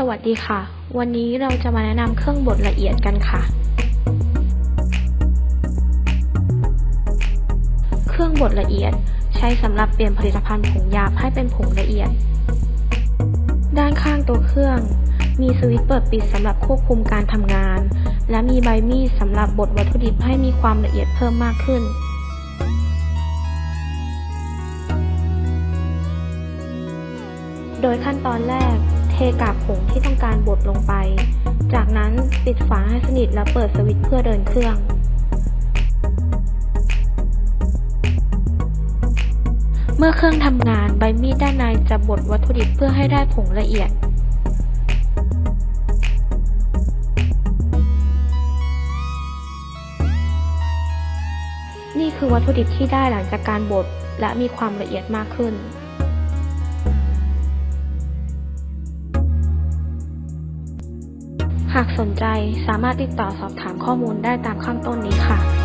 สวัสดีค่ะ วันนี้เราจะมาแนะนำเครื่องบดละเอียดกันค่ะ เครื่องบดละเอียดใช้สำหรับเปลี่ยนผลิตภัณฑ์ผงหยาบให้เป็นผงละเอียด ด้านข้างตัวเครื่อง มีสวิตช์เปิดปิดสำหรับควบคุมการทำงาน และมีใบมีดสำหรับบดวัตถุดิบให้มีความละเอียดเพิ่มมากขึ้นโดยขั้นตอนแรก เทกากผงที่ต้องการบดลงไป จากนั้นปิดฝาให้สนิทแล้วเปิดสวิตช์เพื่อเดินเครื่องเมื่อเครื่องทำงานใบมีดด้านในจะบดวัตถุดิบเพื่อให้ได้ผงละเอียด นี่คือวัตถุดิบที่ได้หลังจากการบดและมีความละเอียดมากขึ้นากสนใจสามารถติดต่อสอบถามข้อมูลได้ตามข้างต้นนี้ค่ะ